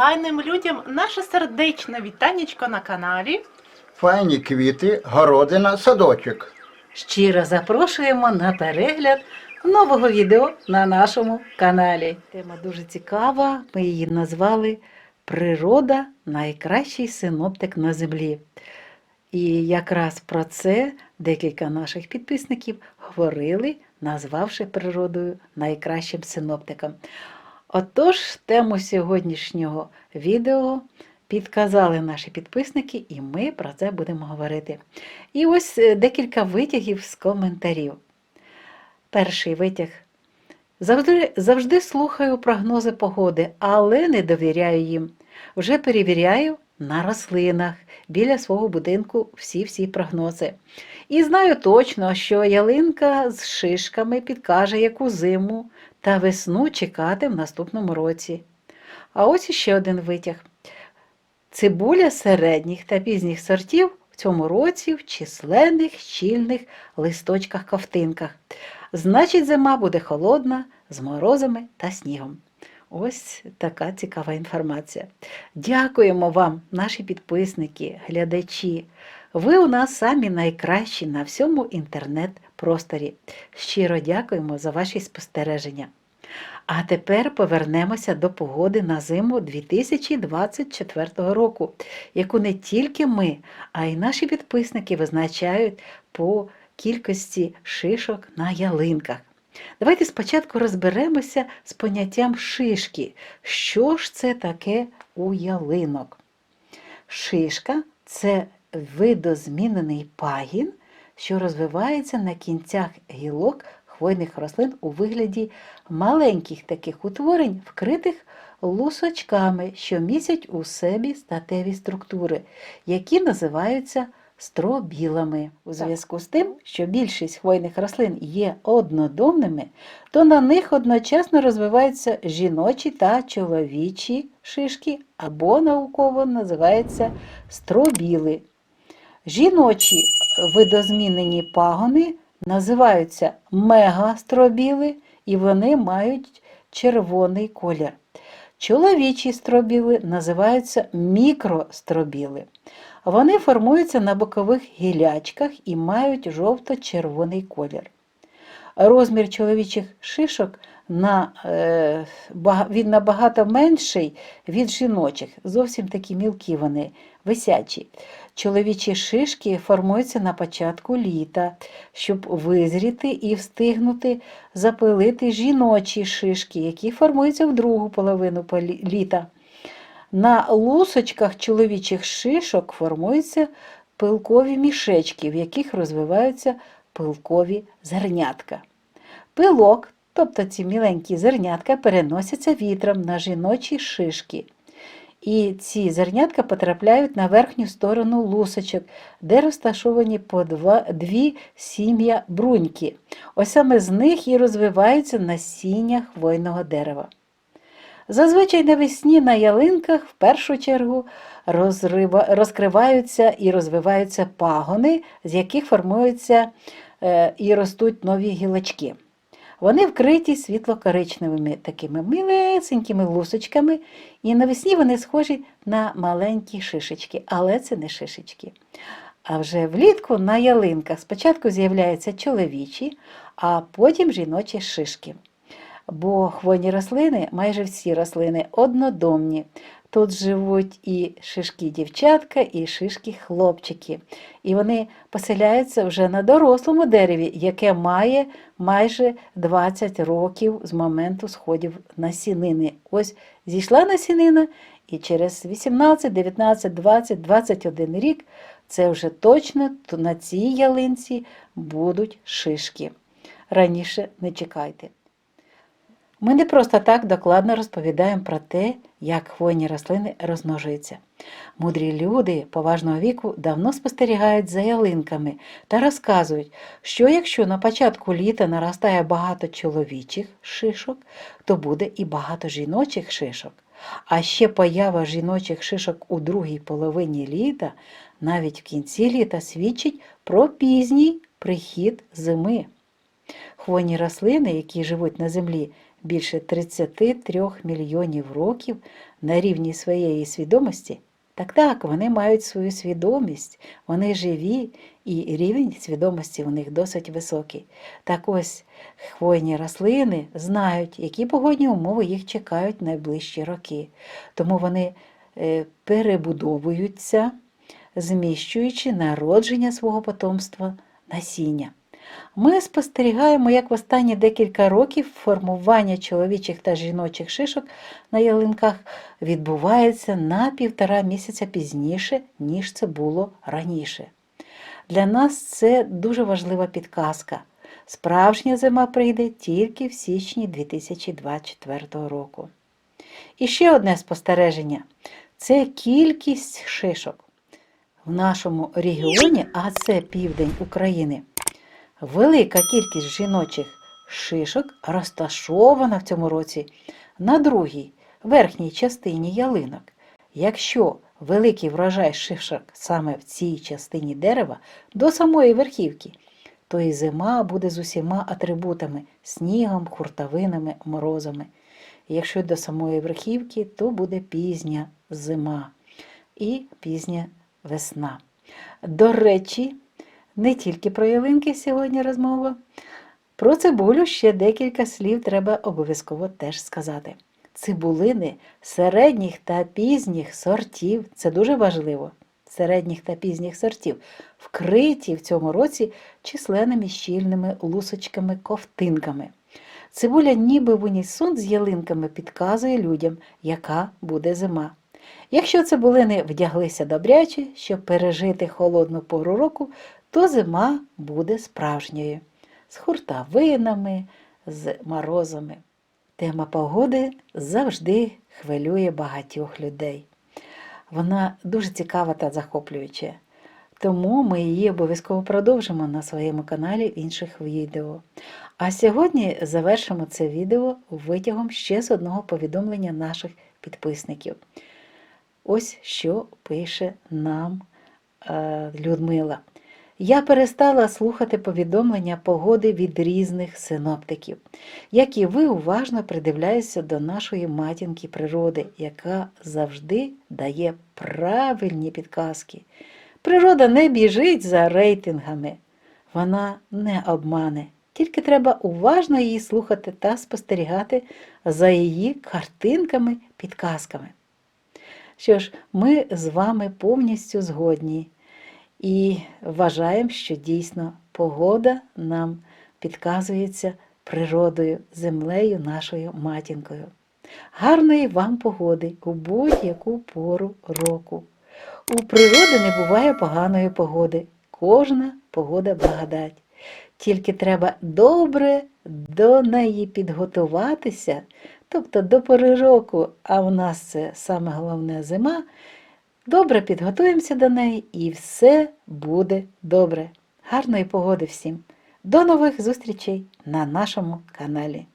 файним людям наше сердечне вітанечко на каналі. Файні квіти, городина, садочок. Щиро запрошуємо на перегляд нового відео на нашому каналі. Тема дуже цікава. Ми її назвали Природа найкращий синоптик на землі. І якраз про це декілька наших підписників говорили, назвавши природою найкращим синоптиком. Отож, тему сьогоднішнього відео підказали наші підписники, і ми про це будемо говорити. І ось е, декілька витягів з коментарів. Перший витяг. Завжди, завжди слухаю прогнози погоди, але не довіряю їм. Вже перевіряю на рослинах біля свого будинку всі-всі прогнози. І знаю точно, що ялинка з шишками підкаже, яку зиму та весну чекати в наступному році. А ось іще один витяг. Цибуля середніх та пізніх сортів в цьому році в численних щільних листочках-ковтинках. Значить, зима буде холодна, з морозами та снігом. Ось така цікава інформація. Дякуємо вам, наші підписники, глядачі. Ви у нас самі найкращі на всьому інтернет-просторі. Щиро дякуємо за ваші спостереження. А тепер повернемося до погоди на зиму 2024 року, яку не тільки ми, а й наші підписники визначають по кількості шишок на ялинках. Давайте спочатку розберемося з поняттям шишки. Що ж це таке у ялинок? Шишка це видозмінений пагін, що розвивається на кінцях гілок хвойних рослин у вигляді маленьких таких утворень, вкритих лусочками, що містять у собі статеві структури, які називаються стробілами. У зв'язку з тим, що більшість хвойних рослин є однодомними, то на них одночасно розвиваються жіночі та чоловічі шишки, або науково називаються стробіли. Жіночі видозмінені пагони називаються мегастробіли, і вони мають червоний колір. Чоловічі стробіли називаються мікростробіли. Вони формуються на бокових гілячках і мають жовто-червоний колір. Розмір чоловічих шишок на, е, він набагато менший від жіночих, зовсім такі мілкі вони, висячі. Чоловічі шишки формуються на початку літа, щоб визріти і встигнути запилити жіночі шишки, які формуються в другу половину літа. На лусочках чоловічих шишок формуються пилкові мішечки, в яких розвиваються пилкові зернятка. Пилок, тобто ці міленькі зернятка, переносяться вітром на жіночі шишки. І ці зернятка потрапляють на верхню сторону лусочок, де розташовані по два, дві сім'я бруньки. Ось саме з них і розвиваються насіння хвойного дерева. Зазвичай навесні на ялинках в першу чергу розрива, розкриваються і розвиваються пагони, з яких формуються е, і ростуть нові гілочки. Вони вкриті світло-коричневими такими милесенькими лусочками, і навесні вони схожі на маленькі шишечки, але це не шишечки. А вже влітку на ялинках спочатку з'являються чоловічі, а потім жіночі шишки. Бо хвойні рослини, майже всі рослини однодомні. Тут живуть і шишки дівчатка, і шишки хлопчики. І вони поселяються вже на дорослому дереві, яке має майже 20 років з моменту сходів насінини. Ось зійшла насінина, і через 18, 19, 20, 21 рік це вже точно на цій ялинці будуть шишки. Раніше не чекайте. Ми не просто так докладно розповідаємо про те, як хвойні рослини розмножуються. Мудрі люди поважного віку давно спостерігають за ялинками та розказують, що якщо на початку літа наростає багато чоловічих шишок, то буде і багато жіночих шишок. А ще поява жіночих шишок у другій половині літа, навіть в кінці літа, свідчить про пізній прихід зими. Хвойні рослини, які живуть на землі, більше 33 мільйонів років на рівні своєї свідомості, так так, вони мають свою свідомість, вони живі, і рівень свідомості у них досить високий. Так ось хвойні рослини знають, які погодні умови їх чекають найближчі роки. Тому вони е, перебудовуються, зміщуючи народження свого потомства насіння. Ми спостерігаємо, як в останні декілька років формування чоловічих та жіночих шишок на ялинках відбувається на півтора місяця пізніше, ніж це було раніше. Для нас це дуже важлива підказка. Справжня зима прийде тільки в січні 2024 року. І ще одне спостереження це кількість шишок. В нашому регіоні, а це південь України, велика кількість жіночих шишок розташована в цьому році на другій верхній частині ялинок. Якщо великий врожай шишок саме в цій частині дерева до самої верхівки, то і зима буде з усіма атрибутами снігом, хуртовинами, морозами. Якщо до самої верхівки, то буде пізня зима і пізня весна. До речі, не тільки про ялинки сьогодні розмова. Про цибулю ще декілька слів треба обов'язково теж сказати. Цибулини середніх та пізніх сортів це дуже важливо. Середніх та пізніх сортів вкриті в цьому році численними щільними лусочками-ковтинками. Цибуля ніби в унісон з ялинками підказує людям, яка буде зима. Якщо цибулини вдяглися добряче, щоб пережити холодну пору року, то зима буде справжньою, з хуртовинами, з морозами. Тема погоди завжди хвилює багатьох людей. Вона дуже цікава та захоплююча, тому ми її обов'язково продовжимо на своєму каналі в інших відео. А сьогодні завершимо це відео витягом ще з одного повідомлення наших підписників. Ось що пише нам е, Людмила. Я перестала слухати повідомлення погоди від різних синоптиків, як і ви уважно придивляюся до нашої матінки природи, яка завжди дає правильні підказки. Природа не біжить за рейтингами, вона не обмане, тільки треба уважно її слухати та спостерігати за її картинками, підказками. Що ж, ми з вами повністю згодні і вважаємо, що дійсно погода нам підказується природою, землею, нашою матінкою. Гарної вам погоди у будь-яку пору року. У природи не буває поганої погоди. Кожна погода благодать. Тільки треба добре до неї підготуватися, тобто до пори року, а в нас це саме головне зима. Добре підготуємося до неї і все буде добре. Гарної погоди всім. До нових зустрічей на нашому каналі.